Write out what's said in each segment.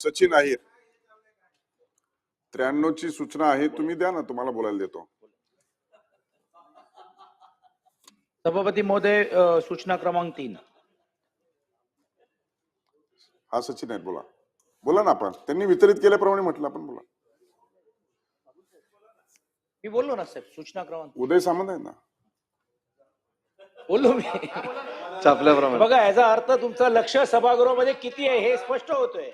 सचिन अहिर त्र्याण्णव ची सूचना आहे तुम्ही द्या ना तुम्हाला बोलायला देतो. सभापती महोदय अ, सूचना क्रमांक तीन. हा सचिन आहेत बोला. बोला ना आपण. त्यांनी वितरित केल्याप्रमाणे म्हटलं आपण बोला. मी बोललो ना साहेब सूचना क्रमांक उदय सामंत आहेत ना? बोललो मी. छापल्याप्रमाणे बघा याचा अर्थ तुमचं लक्ष सभागृहामध्ये किती आहे हे स्पष्ट होतोय.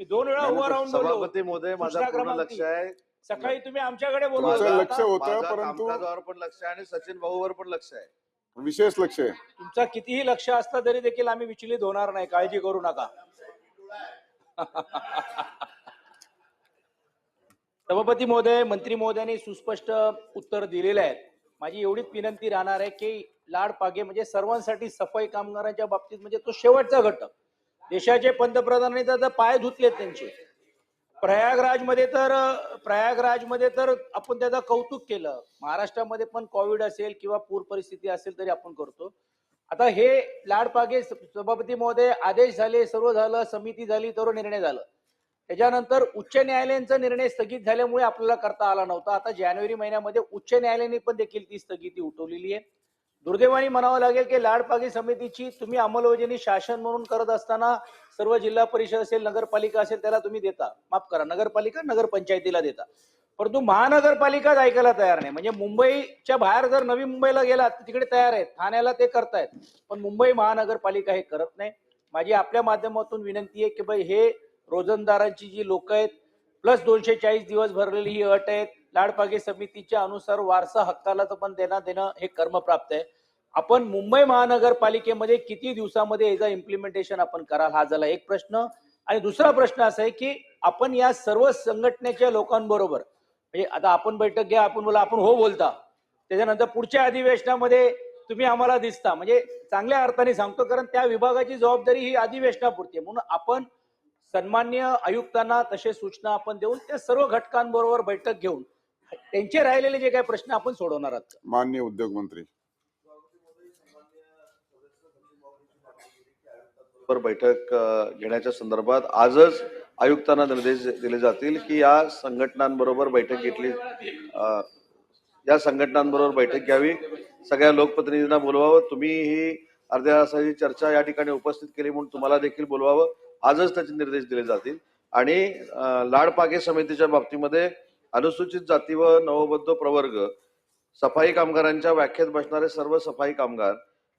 मी दोन वेळा उभा राहून बोललो. सभापती महोदय माझा पूर्ण लक्ष. आहे. सकाळी तुम्ही आमच्याकडे तुमचं बोलवलं लक्ष होतं माझा परंतु कामकाजावर पण लक्ष आहे आणि सचिन भाऊवर पण लक्ष आहे. विशेष लक्ष आहे. तुमचा कितीही लक्ष असलं तरी देखील आम्ही विचलित होणार नाही. काळजी करू नका. सभापती महोदय मंत्री महोदयांनी सुस्पष्ट उत्तर दिलेले आहेत माझी एवढीच विनंती राहणार आहे की लाड पागे म्हणजे सर्वांसाठी सफाई कामगारांच्या बाबतीत म्हणजे तो शेवटचा घटक. देशाचे पंतप्रधानांनी तर पाय धुतलेत त्यांचे. प्रयागराजमध्ये तर प्रयागराजमध्ये तर आपण त्याचं कौतुक केलं. महाराष्ट्रामध्ये पण कोविड असेल किंवा पूर परिस्थिती असेल तरी आपण करतो. आता हे लाडपागे सभापती महोदय आदेश झाले सर्व झालं समिती झाली तर निर्णय झालं. त्याच्यानंतर उच्च न्यायालयांचा निर्णय स्थगित झाल्यामुळे आपल्याला करता आला नव्हता. आता जानेवारी महिन्यामध्ये उच्च न्यायालयाने पण देखील ती स्थगिती उठवलेली आहे. दुर्दैवाने म्हणावं लागेल की लाडपागी समितीची तुम्ही अंमलबजावणी शासन म्हणून करत असताना सर्व जिल्हा परिषद असेल नगरपालिका असेल त्याला तुम्ही देता. माफ करा नगरपालिका नगरपंचायतीला देता. परंतु महानगरपालिकाच ऐकायला तयार नाही? म्हणजे मुंबईच्या बाहेर जर नवी मुंबईला गेला तर तिकडे तयार आहेत. ठाण्याला ते करतायत. पण मुंबई महानगरपालिका हे करत नाही. माझी आपल्या माध्यमातून विनंती आहे की बाई हे रोजंदारांची जी लोक आहेत प्लस दोनशे चाळीस दिवस भरलेली ही अट आहेत लाडपागे समितीच्या अनुसार वारसा हक्काला तर पण देणं देणं हे कर्मप्राप्त आहे. आपण मुंबई महानगरपालिकेमध्ये किती दिवसामध्ये याचा इम्प्लिमेंटेशन आपण कराल हा झाला एक प्रश्न. आणि दुसरा प्रश्न असा आहे की आपण या सर्व संघटनेच्या लोकांबरोबर म्हणजे आता आपण बैठक घ्या आपण बोला आपण हो बोलता. त्याच्यानंतर पुढच्या अधिवेशनामध्ये तुम्ही आम्हाला दिसता. म्हणजे चांगल्या अर्थाने सांगतो कारण त्या विभागाची जबाबदारी ही अधिवेशनापुरती आहे. म्हणून आपण सन्मान्य आयुक्तांना तसे सूचना आपण देऊन त्या सर्व घटकांबरोबर बैठक घेऊन त्यांचे राहिलेले जे काही प्रश्न आपण सोडवणार आहोत. मान्य उद्योग मंत्री. वर बैठक घेण्याच्या संदर्भात आजच आयुक्तांना निर्देश दिले जातील की या संघटनांबरोबर बैठक घेतली या संघटनांबरोबर बैठक घ्यावी. सगळ्या लोकप्रतिनिधींना बोलवावं. तुम्ही ही अर्ध्या तासाची चर्चा या ठिकाणी उपस्थित केली म्हणून तुम्हाला देखील बोलवावं. आजच त्याचे निर्देश दिले जातील. आणि लाडपागे समितीच्या बाबतीमध्ये अनुसूचित जाती व नवबद्ध प्रवर्ग सफाई कामगारांच्या व्याख्येत बसणारे सर्व सफाई कामगार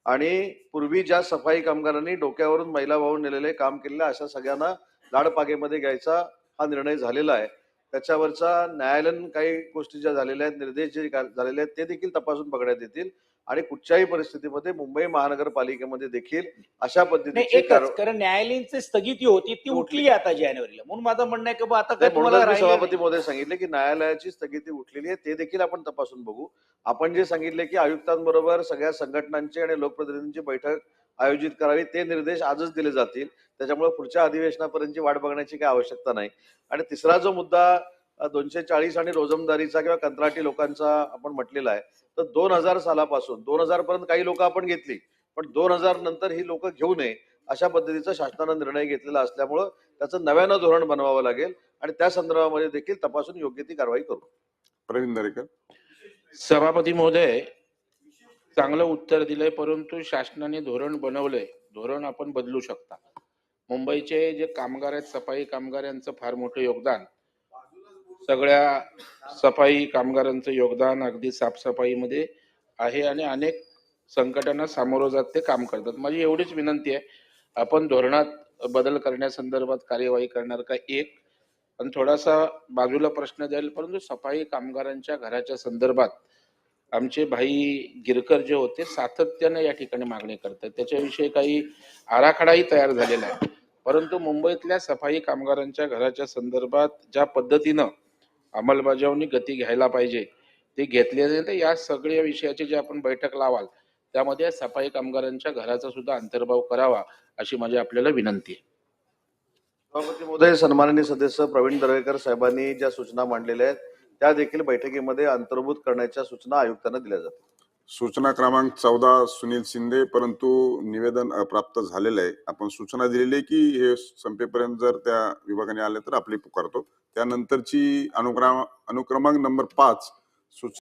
आणि पूर्वी ज्या सफाई कामगारांनी डोक्यावरून मैला वाहून नेलेले काम केलेल्या अशा सगळ्यांना लाडपागेमध्ये घ्यायचा हा निर्णय झालेला आहे. त्याच्यावरचा न्यायालयीन काही गोष्टी ज्या झालेल्या आहेत निर्देश जे झालेले आहेत ते देखील तपासून बघण्यात येतील. आणि कुठच्याही परिस्थितीमध्ये मुंबई महानगरपालिकेमध्ये देखील अशा नाही पद्धतीची एकच कारण न्यायालयीनची स्थगिती होती ती उठली आता जानेवारीला. म्हणून माझं म्हणणं आहे की आता काय तुम्हाला सभापती. महोदय सांगितले की न्यायालयाची स्थगिती उठलेली आहे ते देखील आपण तपासून बघू. आपण जे सांगितले की आयुक्तांबरोबर सगळ्या संघटनांची आणि लोकप्रतिनिधींची बैठक आयोजित करावी ते निर्देश आजच दिले जातील. त्याच्यामुळे पुढच्या अधिवेशनापर्यंतची वाट बघण्याची काही आवश्यकता नाही. आणि तिसरा जो मुद्दा दोनशे चाळीस आणि रोजमदारीचा किंवा कंत्राटी लोकांचा आपण म्हटलेला आहे. तर दोन हजार सालापासून दोन हजार पर्यंत काही लोक आपण घेतली पण दोन हजार नंतर ही लोक घेऊ नये अशा पद्धतीचा शासनानं निर्णय घेतलेला असल्यामुळं त्याचं नव्यानं धोरण बनवावं लागेल आणि त्या संदर्भामध्ये देखील तपासून योग्य ती कारवाई करू. प्रवीण दरेकर. सभापती महोदय चांगलं उत्तर दिलंय परंतु शासनाने धोरण बनवलंय. धोरण आपण बदलू शकता. मुंबईचे जे कामगार आहेत सफाई कामगार यांचं फार मोठं योगदान. सगळ्या सफाई कामगारांचं योगदान अगदी साफसफाईमध्ये आहे आणि अनेक संकटांना सामोरं जात ते काम करतात. माझी एवढीच विनंती आहे आपण धोरणात बदल करण्यासंदर्भात कार्यवाही करणार का? एक. आणि थोडासा बाजूला प्रश्न जाईल परंतु सफाई कामगारांच्या घराच्या संदर्भात आमचे भाई गिरकर जे होते सातत्याने या ठिकाणी मागणी करतात. त्याच्याविषयी काही आराखडाही तयार झालेला आहे. परंतु मुंबईतल्या सफाई कामगारांच्या घराच्या संदर्भात ज्या पद्धतीनं अंमलबजावणी गती घ्यायला पाहिजे. ते घेतले नाही तर या सगळ्या विषयाची जी आपण बैठक लावाल त्यामध्ये सफाई कामगारांच्या घराचा सुद्धा अंतर्भाव करावा अशी माझी आपल्याला विनंती आहे. सभापती महोदय सन्माननीय सदस्य प्रवीण दरेकर साहेबांनी ज्या सूचना मांडलेल्या आहेत त्या देखील बैठकीमध्ये अंतर्भूत करण्याच्या सूचना आयुक्तांना दिल्या जातील सूचना क्रमांक चौदा सुनील शिंदे परंतु निवेदन प्राप्त झालेलं आहे. आपण सूचना दिलेली आहे की हे संपेपर्यंत जर त्या विभागाने आले तर आपली पुकारतो. त्यानंतरची अनुक्रम अनुक्रमांक नंबर पाच सूच